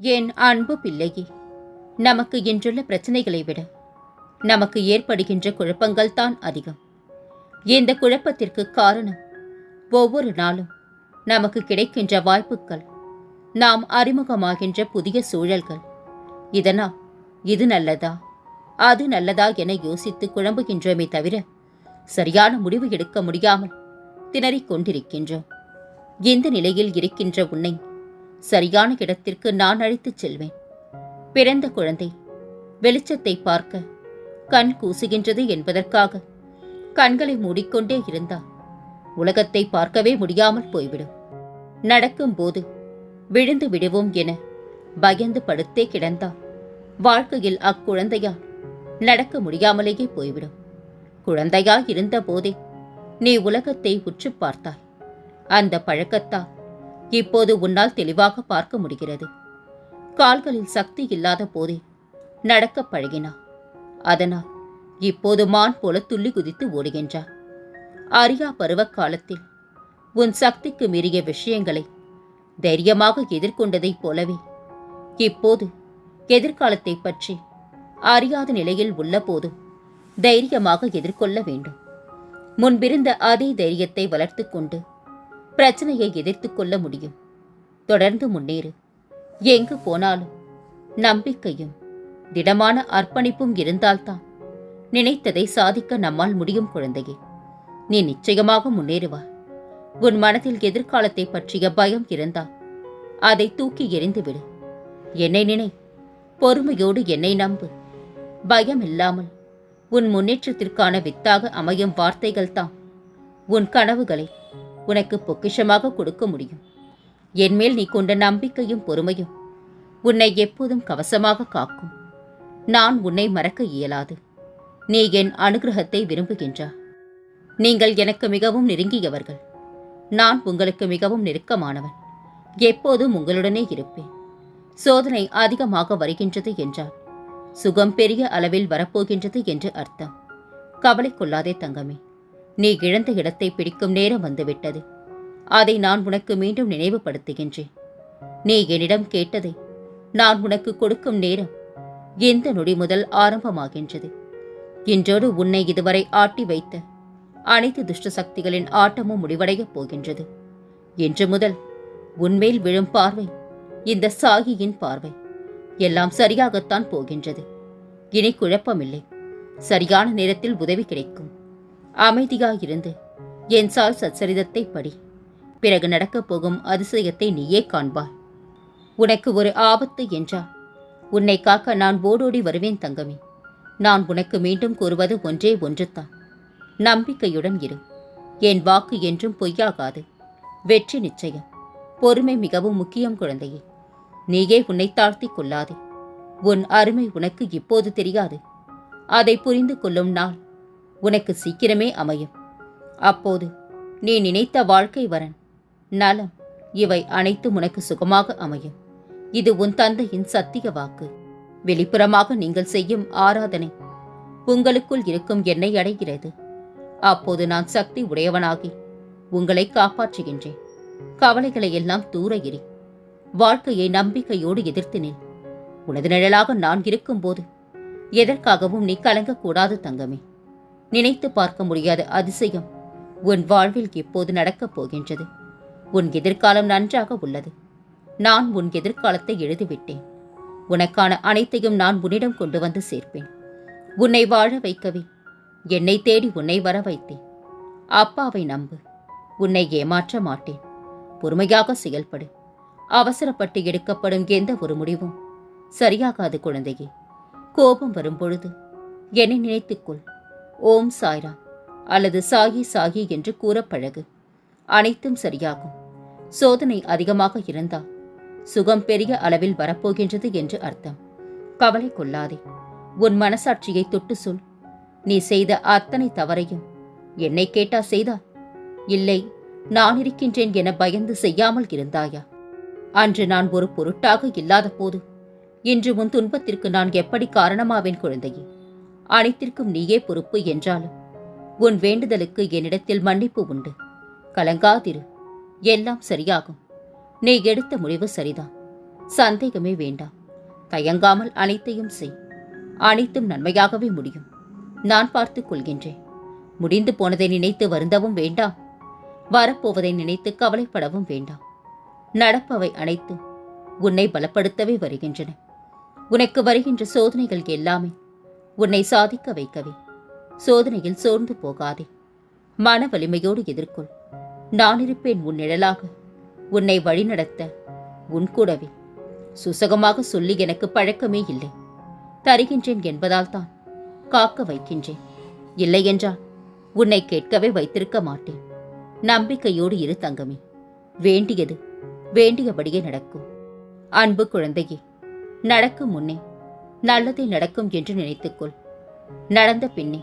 என் அன்பு பிள்ளையே நமக்கு இன்றுள்ள பிரச்சனைகளை விட நமக்கு ஏற்படுகின்ற குழப்பங்கள் தான் அதிகம். இந்த குழப்பத்திற்கு காரணம் ஒவ்வொரு நாளும் நமக்கு கிடைக்கின்ற வாய்ப்புகள் நாம் அறிமுகமாகின்ற புதிய சூழல்கள். இதனால் இது நல்லதா அது நல்லதா என யோசித்து குழம்புகின்றோமே தவிர சரியான முடிவு எடுக்க முடியாமல் திணறிக் கொண்டிருக்கின்றோம். இந்த நிலையில் இருக்கின்ற உன்னை சரியான இடத்திற்கு நான் அழைத்துச் செல்வேன். பிறந்த குழந்தை வெளிச்சத்தை பார்க்க கண் கூசுகின்றது என்பதற்காக கண்களை மூடிக்கொண்டே இருந்தால் உலகத்தை பார்க்கவே முடியாமல் போய்விடும். நடக்கும்போது விழுந்து விடுவோம் என பயந்து படுத்தே கிடந்தால் வாழ்க்கையில் அக்குழந்தையால் நடக்க முடியாமலேயே போய்விடும். குழந்தையாய் இருந்த போதே நீ உலகத்தை உற்று பார்த்தாய். அந்த பழக்கத்தால் இப்போது உன்னால் தெளிவாக பார்க்க முடிகிறது. கால்களில் சக்தி இல்லாத போதே நடக்க பழகினா. அதனால் இப்போது மான் போல துள்ளி குதித்து ஓடுகின்றார் அரியா பருவ காலத்தில் உன் சக்திக்கு மீறிய விஷயங்களை தைரியமாக எதிர்கொண்டதைப் போலவே இப்போது எதிர்காலத்தை பற்றி அறியாத நிலையில் உள்ள போதும் தைரியமாக எதிர்கொள்ள வேண்டும். முன்பிருந்த அதே தைரியத்தை வளர்த்து கொண்டு பிரச்சனையை எதிர்த்து கொள்ள முடியும். தொடர்ந்து முன்னேறு. எங்கு போனாலும் நம்பிக்கையும் திடமான அர்ப்பணிப்பும் இருந்தால்தான் நினைத்ததை சாதிக்க நம்மால் முடியும் குழந்தையே. நீ நிச்சயமாக முன்னேறுவாய் உன் மனதில் எதிர்காலத்தை பற்றிய பயம் இருந்தால் அதை தூக்கி எறிந்துவிடு என்னை நினை பொறுமையோடு என்னை நம்பு. பயம் இல்லாமல் உன் முன்னேற்றத்திற்கான வித்தாக அமையும் வார்த்தைகள் தான் உன் கனவுகளை உனக்கு பொக்கிஷமாக கொடுக்க முடியும். என்மேல் நீ கொண்ட நம்பிக்கையும் பொறுமையும் உன்னை எப்போதும் கவசமாக காக்கும். நான் உன்னை மறக்க இயலாது. நீ என் அனுகிரகத்தை விரும்புகின்றா. நீங்கள் எனக்கு மிகவும் நெருங்கியவர்கள். நான் உங்களுக்கு மிகவும் நெருக்கமானவன். எப்போதும் உங்களுடனே இருப்பேன். சோதனை அதிகமாக வருகின்றது என்றால் சுகம் பெரிய அளவில் வரப்போகின்றது என்று அர்த்தம். கவலை கொள்ளாதே தங்கமே. நீ இழந்த இடத்தை பிடிக்கும் நேரம் வந்துவிட்டது. அதை நான் உனக்கு மீண்டும் நினைவுபடுத்துகின்றேன். நீ என்னிடம் கேட்டதை நான் உனக்கு கொடுக்கும் நேரம் எந்த நொடி முதல் ஆரம்பமாகின்றது. இன்றோடு உன்னை இதுவரை ஆட்டி வைத்த அனைத்து துஷ்ட சக்திகளின் ஆட்டமும் முடிவடையப் போகின்றது. இன்று முதல் உன்மேல் விழும் பார்வை இந்த சாகியின் பார்வை. எல்லாம் சரியாகத்தான் போகின்றது. இனி குழப்பமில்லை. சரியான நேரத்தில் உதவி கிடைக்கும். அமைதியாயிருந்து என் சால் சச்சரிதத்தை படி. பிறகு நடக்கப் போகும் அதிசயத்தை நீயே காண்பாய். உனக்கு ஒரு ஆபத்து என்றால் உன்னை காக்க நான் ஓடோடி வருவேன் தங்கமே. நான் உனக்கு மீண்டும் கூறுவது ஒன்றே ஒன்றுதான். நம்பிக்கையுடன் இரு. என் வாக்கு என்றும் பொய்யாகாது. வெற்றி நிச்சயம். பொறுமை மிகவும் முக்கியம் குழந்தையே. நீயே உன்னை தாழ்த்திக் கொள்ளாதே. உன் அருமை உனக்கு இப்போது தெரியாது. அதை புரிந்து கொள்ளும் நாள் உனக்கு சீக்கிரமே அமையும். அப்போது நீ நினைத்த வாழ்க்கை வரன். நலம் இவை அனைத்தும் உனக்கு சுகமாக அமையும். இது உன் தந்தையின் சத்திய வாக்கு. வெளிப்புறமாக நீங்கள் செய்யும் ஆராதனை உங்களுக்குள் இருக்கும் என்னை அடைகிறது. அப்போது நான் சக்தி உடையவனாகி உங்களை காப்பாற்றுகின்றேன். கவலைகளை எல்லாம் தூர இரு. வாழ்க்கையை நம்பிக்கையோடு எதிர்த்து நில். உனது நிழலாக நான் இருக்கும்போது எதற்காகவும் நீ கலங்கக்கூடாது தங்கமே. நினைத்து பார்க்க முடியாத அதிசயம் உன் வாழ்வில் இப்போது நடக்கப் போகின்றது? உன் எதிர்காலம் நன்றாக உள்ளது. நான் உன் எதிர்காலத்தை எழுதிவிட்டேன். உனக்கான அனைத்தையும் நான் உன்னிடம் கொண்டு வந்து சேர்ப்பேன். உன்னை வாழ வைக்கவே என்னை தேடி உன்னை வர வைத்தேன். அப்பாவை நம்பு உன்னை ஏமாற்ற மாட்டேன். பொறுமையாக செயல்படு. அவசரப்பட்டு எடுக்கப்படும் எந்த ஒரு முடிவும் சரியாகாது குழந்தையே. கோபம் வரும் பொழுது என்னை நினைத்துக்கொள் ஓம் சாய்ராம். அல்லது சாயி சாயி என்று கூற பழகு அனைத்தும் சரியாகும். சோதனை அதிகமாக இருந்தால் சுகம் பெரிய அளவில் வரப்போகின்றது என்று அர்த்தம். கவலை கொள்ளாதே. உன் மனசாட்சியை தொட்டு சொல். நீ செய்த அத்தனை தவறையும் என்னை கேட்டா செய்தா? இல்லை நான் இருக்கின்றேன் என பயந்து செய்யாமல் இருந்தாயா? அன்று நான் ஒரு பொருட்டாக இல்லாத போது இன்று உன் துன்பத்திற்கு நான் எப்படி காரணமாவேன் குழந்தையே? அனைத்திற்கும் நீயே பொறுப்பு என்றாலும் உன் வேண்டுதலுக்கு என்னிடத்தில் மன்னிப்பு உண்டு. கலங்காதிரு. எல்லாம் சரியாகும். நீ எடுத்த முடிவு சரிதான். சந்தேகமே வேண்டாம். தயங்காமல் அனைத்தையும் செய். அனைத்தும் நன்மையாகவே முடியும். நான் பார்த்துக் கொள்கின்றேன். முடிந்து போனதை நினைத்து வருந்தவும் வேண்டாம். வரப்போவதை நினைத்து கவலைப்படவும் வேண்டாம். நடப்பவை அனைத்தும் உன்னை பலப்படுத்தவே வருகின்றன. உனக்கு வருகின்ற சோதனைகள் எல்லாமே உன்னை சாதிக்க வைக்கவே. சோதனையில் சோர்ந்து போகாதே. மன வலிமையோடு எதிர்கொள். நான் இருப்பேன் உன் நிழலாக. உன்னை வழிநடத்த உன் கூடவே. சுசகமாக சொல்லி எனக்கு பழக்கமே இல்லை. தருகின்றேன் என்பதால் தான் காக்க வைக்கின்றேன். இல்லை என்றால் உன்னை கேட்கவே வைத்திருக்க மாட்டேன். நம்பிக்கையோடு இரு தங்கமே. வேண்டியது வேண்டியபடியே நடக்கும். அன்பு குழந்தையே நடக்கும் முன்னே நல்லதே நடக்கும் என்று நினைத்துக்கொள். நடந்த பின்னே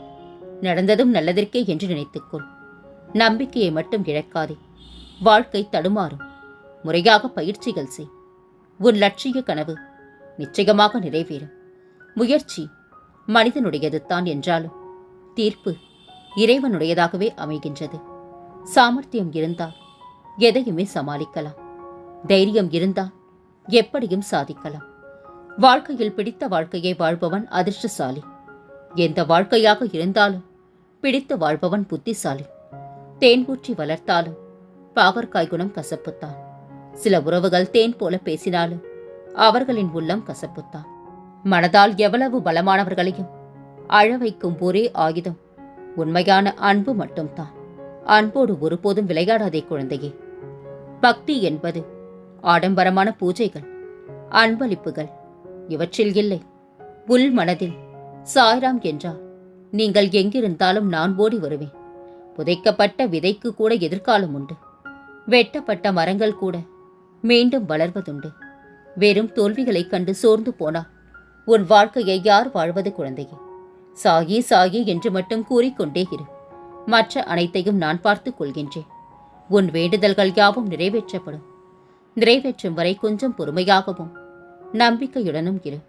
நடந்ததும் நல்லதற்கே என்று நினைத்துக்கொள். நம்பிக்கையை மட்டும் இழக்காதே. வாழ்க்கை தடுமாறும். முறையாக பயிற்சிகள் செய். உன் லட்சிய கனவு நிச்சயமாக நிறைவேறும். முயற்சி மனிதனுடையது தான் என்றாலும் தீர்ப்பு இறைவனுடையதாகவே அமைகின்றது. சாமர்த்தியம் இருந்தால் எதையுமே சமாளிக்கலாம். தைரியம் இருந்தால் எப்படியும் சாதிக்கலாம். வாழ்க்கையில் பிடித்த வாழ்க்கையை வாழ்பவன் அதிர்ஷ்டசாலி. எந்த வாழ்க்கையாக இருந்தாலும் பிடித்து வாழ்பவன் புத்திசாலி. தேன் ஊற்றி வளர்த்தாலும் பாகற்காய் குணம் கசப்புத்தான். சில உறவுகள் தேன் போல பேசினாலும் அவர்களின் உள்ளம் கசப்புத்தான். மனதால் எவ்வளவு பலமானவர்களையும் அழ வைக்கும் ஒரே ஆயுதம். உண்மையான அன்பு மட்டும்தான். அன்போடு ஒருபோதும் விளையாடாதே குழந்தையே. பக்தி என்பது ஆடம்பரமான பூஜைகள் அன்பளிப்புகள் இவற்றில் இல்லை. உள் மனதில் சாய்ராம் என்றால் நீங்கள் எங்கிருந்தாலும் நான் ஓடி வருவேன். புதைக்கப்பட்ட விதைக்கு கூட எதிர்காலம் உண்டு. வெட்டப்பட்ட மரங்கள் கூட மீண்டும் வளர்வதுண்டு. வெறும் தோல்விகளைக் கண்டு சோர்ந்து போனார் உன் வாழ்க்கையை யார் வாழ்வது குழந்தையே? சாகி சாகி என்று மட்டும் கூறிக்கொண்டே இரு. மற்ற அனைத்தையும் நான் பார்த்துக் கொள்கின்றேன். உன் வேண்டுதல்கள் யாவும் நிறைவேற்றப்படும். நிறைவேற்றும் வரை கொஞ்சம் பொறுமையாகவும் நம்பிக்கையுடனும் இரு.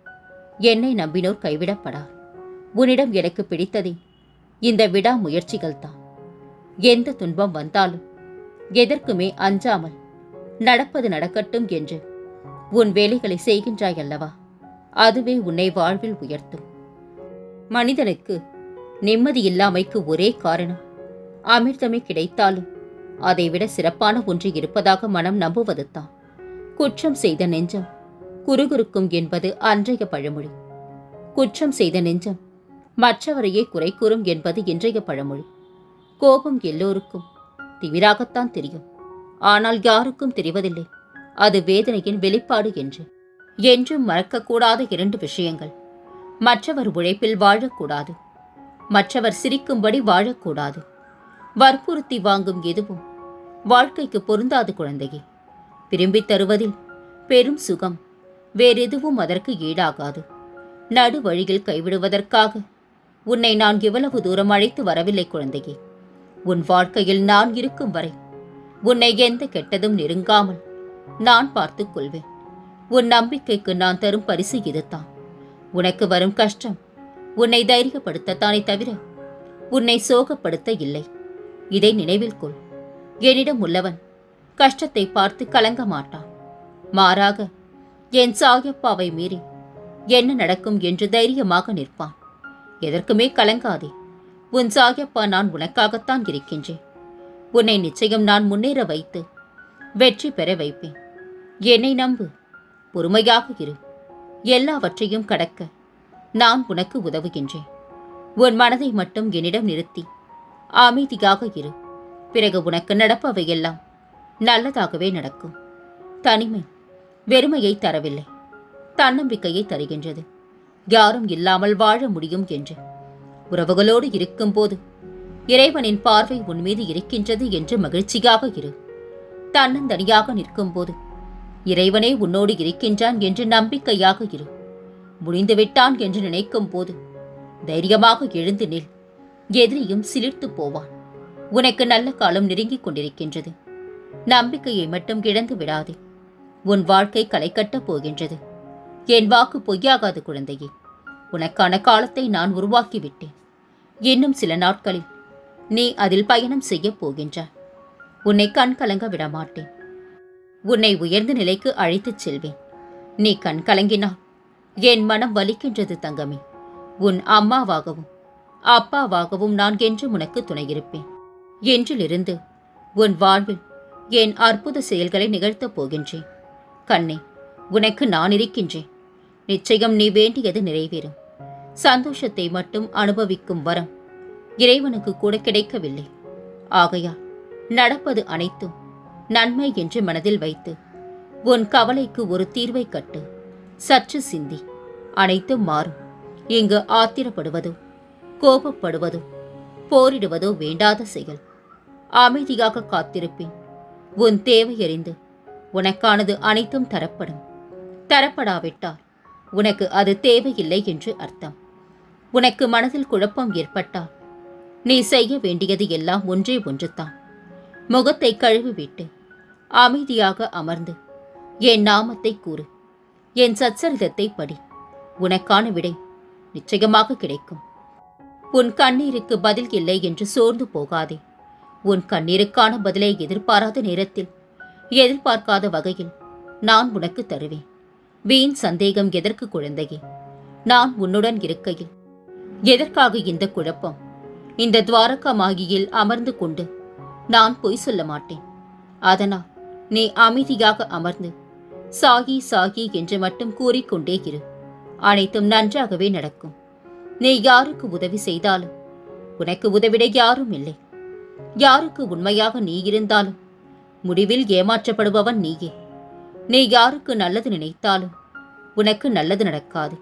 என்னை நம்பினோர் கைவிடப்படார் உன்னிடம் எனக்கு பிடித்ததே. இந்த விடா முயற்சிகள் தான். எந்த துன்பம் வந்தாலும் எதற்குமே அஞ்சாமல் நடப்பது நடக்கட்டும் என்று உன் வேலைகளை செய்கின்றாய் அல்லவா? அதுவே உன்னை வாழ்வில் உயர்த்தும். மனிதனுக்கு நிம்மதி இல்லாமைக்கு ஒரே காரணம் அமிர்தமே கிடைத்தாலும் அதைவிட சிறப்பான ஒன்று இருப்பதாக மனம் நம்புவது தான் குற்றம் செய்த நெஞ்சம் குறுகுறுக்கும் என்பது அன்றைய பழமொழி. குற்றம் செய்த நெஞ்சம் மற்றவரையே குறை கூறும் என்பது இன்றைய பழமொழி. கோபம் எல்லோருக்கும் திமிராகத்தான் தெரியும். ஆனால் யாருக்கும் தெரிவதில்லை. அது வேதனையின் வெளிப்பாடு என்று. என்றும் மறக்கக்கூடாத இரண்டு விஷயங்கள். மற்றவர் உழைப்பில் வாழக்கூடாது. மற்றவர் சிரிக்கும்படி வாழக்கூடாது. வற்புறுத்தி வாங்கும் எதுவும் வாழ்க்கைக்கு பொருந்தாது குழந்தையே. விரும்பித் தருவதில் பெரும் சுகம். வேறெதுவும் அதற்கு ஈடாகாது. நடு வழியில் கைவிடுவதற்காக. உன்னை நான் இவ்வளவு தூரம் அழைத்து வரவில்லை குழந்தையே. உன் வாழ்க்கையில் நான் இருக்கும் வரை. உன்னை எந்த கெட்டதும் நெருங்காமல் நான் பார்த்துக் கொள்வேன். உன் நம்பிக்கைக்கு நான் தரும் பரிசு இதுதான். உனக்கு வரும் கஷ்டம் உன்னை தைரியப்படுத்தத்தானே தவிர உன்னை சோகப்படுத்த இல்லை. இதை நினைவில் கொள். என்னிடம் உள்ளவன் கஷ்டத்தை பார்த்து கலங்க மாட்டான். மாறாக என் சாயப்பாவை மீறி என்ன நடக்கும் என்று தைரியமாக நிற்பான். எதற்குமே கலங்காதே. உன் சாயப்பா நான் உனக்காகத்தான் இருக்கின்றேன். உன்னை நிச்சயம் நான் முன்னேற வைத்து வெற்றி பெற வைப்பேன். என்னை நம்பு. பொறுமையாக இரு. எல்லாவற்றையும் கடக்க நான் உனக்கு உதவுகின்றேன். உன் மனதை மட்டும் என்னிடம் நிறுத்தி அமைதியாக இரு. பிறகு உனக்கு நடப்பவையெல்லாம் நல்லதாகவே நடக்கும். தனிமை. வெறுமையை தரவில்லை. தன்னம்பிக்கையை தருகின்றது. யாரும் இல்லாமல் வாழ முடியும் என்று. உறவுகளோடு இருக்கும்போது இறைவனின் பார்வை உன் மீது இருக்கின்றது என்று மகிழ்ச்சியாக இரு. தன்னந்தனியாக நிற்கும்போது இறைவனே உன்னோடு இருக்கின்றான் என்று நம்பிக்கையாக இரு. முடிந்துவிட்டான் என்று நினைக்கும் போது தைரியமாக எழுந்து நில். எதிரியும் சிலிர்த்து போவான். உனக்கு நல்ல காலம் நெருங்கிக் கொண்டிருக்கின்றது. நம்பிக்கையை மட்டும் இழந்து விடாதே. உன் வாழ்க்கை களை கட்டப் போகின்றது. என் வாக்கு பொய்யாகாது குழந்தையே. உனக்கான காலத்தை நான் உருவாக்கிவிட்டேன் இன்னும் சில நாட்களில் நீ அதில் பயணம் செய்யப் போகின்றாய். உன்னை கண் கலங்க விடமாட்டேன். உன்னை உயர்ந்த நிலைக்கு அழைத்துச் செல்வேன். நீ கண் கலங்கினால் என் மனம் வலிக்கின்றது தங்கமே. உன் அம்மாவாகவும் அப்பாவாகவும் நான் என்றும் உனக்கு துணையிருப்பேன். என்றிலிருந்து உன் வாழ்வில் என் அற்புத செயல்களை நிகழ்த்தப் போகின்றேன். கண்ணே உனக்கு நான் இருக்கின்றேன். நிச்சயம் நீ வேண்டியது நிறைவேறும். சந்தோஷத்தை மட்டும் அனுபவிக்கும் வரம் இறைவனுக்கு கூட கிடைக்கவில்லை. ஆகையால் நடப்பது அனைத்தும் நன்மை என்று மனதில் வைத்து உன் கவலைக்கு ஒரு தீர்வை கட்டு சற்று சிந்தி. அனைத்தும் மாறும். இங்கு ஆத்திரப்படுவதோ கோபப்படுவதோ போரிடுவதோ வேண்டாத செயல். அமைதியாக காத்திருப்பேன். உன் தேவையறிந்து உனக்கானது அனைத்தும் தரப்படும். தரப்படாவிட்டால் உனக்கு அது தேவையில்லை என்று அர்த்தம். உனக்கு மனதில் குழப்பம் ஏற்பட்டால் நீ செய்ய வேண்டியது எல்லாம் ஒன்றே ஒன்றுதான். முகத்தை கழுவிவிட்டு அமைதியாக அமர்ந்து என் நாமத்தை கூறு. என் சச்சரிதத்தை படி. உனக்கான விடை நிச்சயமாக கிடைக்கும். உன் கண்ணீருக்கு பதில் இல்லை என்று சோர்ந்து போகாதே. உன் கண்ணீருக்கான பதிலை எதிர்பாராத நேரத்தில் எதிர்பார்க்காத வகையில் நான் உனக்கு தருவேன். வீண் சந்தேகம் எதற்கு குழந்தையே? நான் உன்னுடன் இருக்கையில் எதற்காக இந்த குழப்பம்? இந்த துவாரகா மாகியில் அமர்ந்து கொண்டு நான் பொய் சொல்ல மாட்டேன். அதனால் நீ அமைதியாக அமர்ந்து சாகி சாகி என்று மட்டும் கூறிக்கொண்டே இரு. அனைத்தும் நன்றாகவே நடக்கும். நீ யாருக்கு உதவி செய்தாலும் உனக்கு உதவிட யாரும் இல்லை. யாருக்கு உண்மையாக நீ இருந்தாலும் முடிவில் ஏமாற்றப்படுபவன் நீயே. நீ யாருக்கு நல்லது நினைத்தாலும் உனக்கு நல்லது நடக்காது.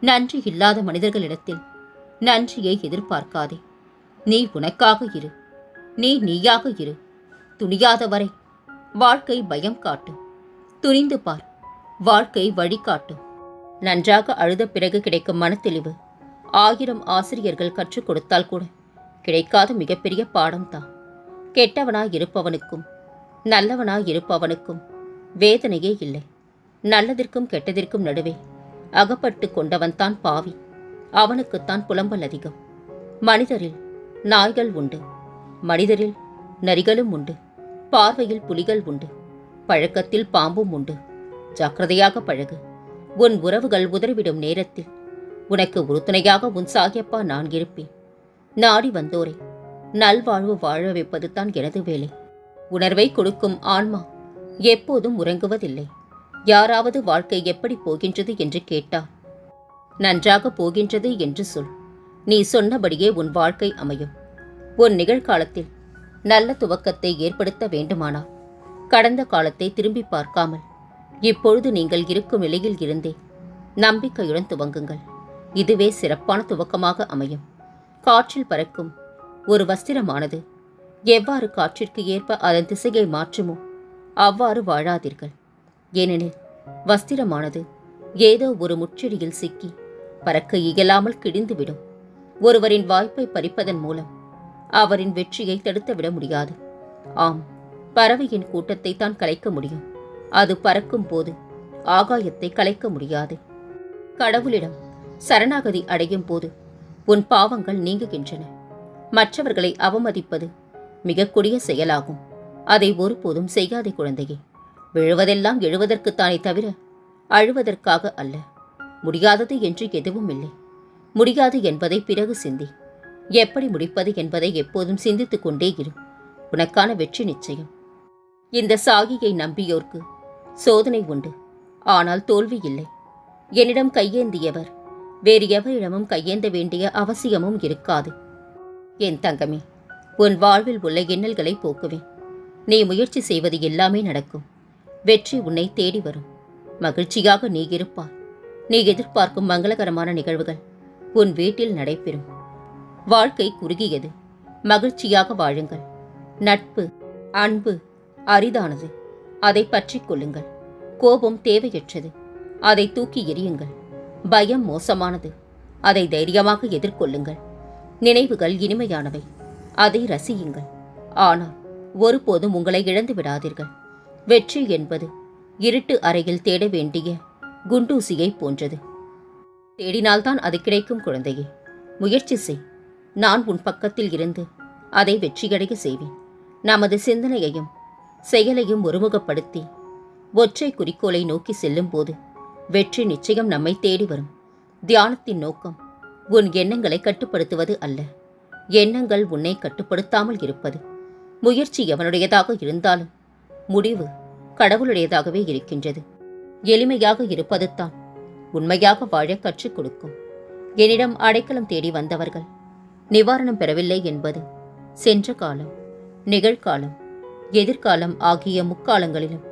நன்றி இல்லாத மனிதர்களிடத்தில் நன்றியை எதிர்பார்க்காதே. நீ உனக்காக இரு. நீ நீயாக இரு. துணியாத வரை வாழ்க்கை பயம் காட்டும். துணிந்து பார். வாழ்க்கை வழிகாட்டும் நன்றாக அழுத பிறகு கிடைக்கும் மனத்தெளிவு ஆயிரம் ஆசிரியர்கள் கற்றுக் கொடுத்தால் கூட கிடைக்காத மிகப்பெரிய பாடம்தான். கெட்டவனாய் இருப்பவனுக்கும் நல்லவனாய் இருப்பவனுக்கும் வேதனையே இல்லை. நல்லதிற்கும் கெட்டதிற்கும் நடுவே அகப்பட்டு கொண்டவன்தான் பாவி. அவனுக்குத்தான் புலம்பல் அதிகம். மனிதரில் நாய்கள் உண்டு. மனிதரில் நரிகளும் உண்டு. பார்வையில் புலிகள் உண்டு. பழக்கத்தில் பாம்பும் உண்டு. ஜாக்கிரதையாக பழகு. உன் உறவுகள் உதறிவிடும் நேரத்தில் உனக்கு உறுதுணையாக உன் சாகியப்பா நான் இருப்பேன். நாடி வந்தோரை. நல்வாழ்வு வாழ வைப்பது தான் எனது வேலை. உணர்வை கொடுக்கும் ஆன்மா எப்போதும் உறங்குவதில்லை. யாராவது வாழ்க்கை எப்படி போகின்றது என்று கேட்டார் நன்றாக போகின்றது என்று சொல். நீ சொன்னபடியே உன் வாழ்க்கை அமையும். உன் நிகழ்காலத்தில் நல்ல துவக்கத்தை ஏற்படுத்த வேண்டுமானால் கடந்த காலத்தை திரும்பி பார்க்காமல் இப்பொழுது நீங்கள் இருக்கும் நிலையில் இருந்தே நம்பிக்கையுடன் துவங்குங்கள். இதுவே சிறப்பான துவக்கமாக அமையும். காற்றில் பறக்கும் ஒரு வஸ்திரமானது எவ்வாறு காற்றிற்கு ஏற்ப அதன் திசையை மாற்றுமோ அவ்வாறு வாழாதீர்கள். ஏனெனில் வஸ்திரமானது ஏதோ ஒரு முச்செடியில் சிக்கி பறக்க இயலாமல் கிழிந்துவிடும். ஒருவரின் வாய்ப்பை பறிப்பதன் மூலம் அவரின் வெற்றியை தடுத்துவிட முடியாது. ஆம் பறவையின் கூட்டத்தை தான் கலைக்க முடியும். அது பறக்கும் போது ஆகாயத்தை கலைக்க முடியாது. கடவுளிடம் சரணாகதி அடையும் போது உன் பாவங்கள் நீங்குகின்றன. மற்றவர்களை அவமதிப்பது மிகக்கூடிய செயலாகும். அதை ஒருபோதும் செய்யாதே குழந்தையே. விழுவதெல்லாம் எழுவதற்குத்தானே தவிர அழுவதற்காக அல்ல. முடியாதது என்று எதுவும் இல்லை. முடியாது என்பதை பிறகு சிந்தி. எப்படி முடிப்பது என்பதை எப்போதும் சிந்தித்துக் கொண்டே இரு. உனக்கான வெற்றி நிச்சயம். இந்த சாகியை நம்பியோர்க்கு சோதனை உண்டு. ஆனால் தோல்வி இல்லை. என்னிடம் கையேந்தியவர். வேறு எவரிடமும் கையேந்த வேண்டிய அவசியமும் இருக்காது. என் தங்கமே உன் வாழ்வில் உள்ள எண்ணல்களை போக்குவேன். நீ முயற்சி செய்வது எல்லாமே நடக்கும். வெற்றி உன்னை தேடி வரும். மகிழ்ச்சியாக நீ இருப்பாய். நீ எதிர்பார்க்கும் மங்களகரமான நிகழ்வுகள் உன் வீட்டில் நடைபெறும். வாழ்க்கை குறுகியது. மகிழ்ச்சியாக வாழுங்கள். நட்பு அன்பு அரிதானது. அதை பற்றி கொள்ளுங்கள். கோபம் தேவையற்றது. அதை தூக்கி எறியுங்கள். பயம் மோசமானது. அதை தைரியமாக எதிர்கொள்ளுங்கள். நினைவுகள் இனிமையானவை. அதை ரசியுங்கள். ஆனால் ஒருபோதும் உங்களை இழந்து விடாதீர்கள். வெற்றி என்பது இருட்டு அறையில் தேட வேண்டிய குண்டூசியை போன்றது. தேடினால்தான் அது கிடைக்கும் குழந்தையே. முயற்சி செய். நான் உன் பக்கத்தில் இருந்து அதை வெற்றியடைய செய்வேன். நமது சிந்தனையையும் செயலையும் ஒருமுகப்படுத்தி ஒற்றை குறிக்கோளை நோக்கி செல்லும்போது வெற்றி நிச்சயம் நம்மை தேடி வரும். தியானத்தின் நோக்கம் உன் எண்ணங்களை கட்டுப்படுத்துவது அல்ல. எண்ணங்கள் உன்னை கட்டுப்படுத்தாமல் இருப்பது. முயற்சி எவனுடையதாக இருந்தாலும் முடிவு கடவுளுடையதாகவே இருக்கின்றது. எளிமையாக இருப்பது தான் உண்மையாக வாழ கற்றுக் கொடுக்கும். என்னிடம் அடைக்கலம் தேடி வந்தவர்கள் நிவாரணம் பெறவில்லை என்பது சென்ற காலம் நிகழ்காலம் எதிர்காலம் ஆகிய முக்காலங்களிலும்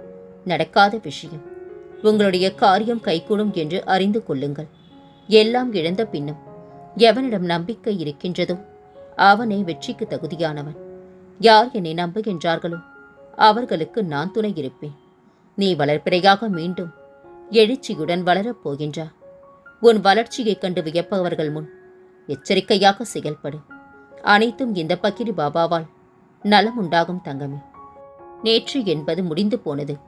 நடக்காத விஷயம். உங்களுடைய காரியம் கைகூடும் என்று அறிந்து கொள்ளுங்கள். எல்லாம் இழந்த பின்னும் எவனிடம் நம்பிக்கை இருக்கின்றதோ அவனே வெற்றிக்கு தகுதியானவன். யார் என்னை நம்புகின்றார்களோ அவர்களுக்கு நான் துணை இருப்பேன். நீ வளர்ப்பிறையாக மீண்டும் எழுச்சியுடன் வளரப் போகின்றார் உன் வளர்ச்சியைக் கண்டு வியப்பவர்கள் முன் எச்சரிக்கையாக செயல்படு. அனைத்தும் இந்த பக்கிரி பாபாவால் நலம் உண்டாகும் தங்கமே. நேற்று என்பது முடிந்து போனது.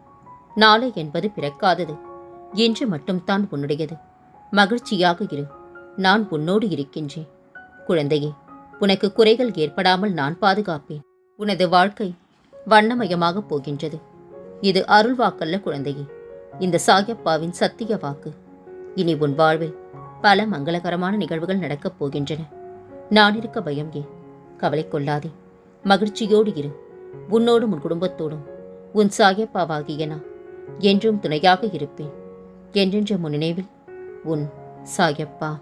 நாளை என்பது பிறக்காதது. இன்று மட்டும்தான் உன்னுடையது. மகிழ்ச்சியாக இரு. நான் உன்னோடு இருக்கின்றேன். குழந்தையே உனக்கு குறைகள் ஏற்படாமல் நான் பாதுகாப்பேன். உனது வாழ்க்கை வண்ணமயமாகப் போகின்றது. இது அருள் வாக்கல்ல குழந்தையே. இந்த சாயப்பாவின் சத்திய வாக்கு. இனி உன் வாழ்வில் பல மங்களகரமான நிகழ்வுகள் நடக்கப் போகின்றன. நான் இருக்க பயம் ஏன்? கவலை கொள்ளாதே. மகிழ்ச்சியோடு இரு. உன்னோடும் உன் குடும்பத்தோடும். உன் சாயப்பாவாகிய நான் என்றும் துணையாக இருப்பேன். என்றென்ற முன் நினைவில் உன் சாயப்பா.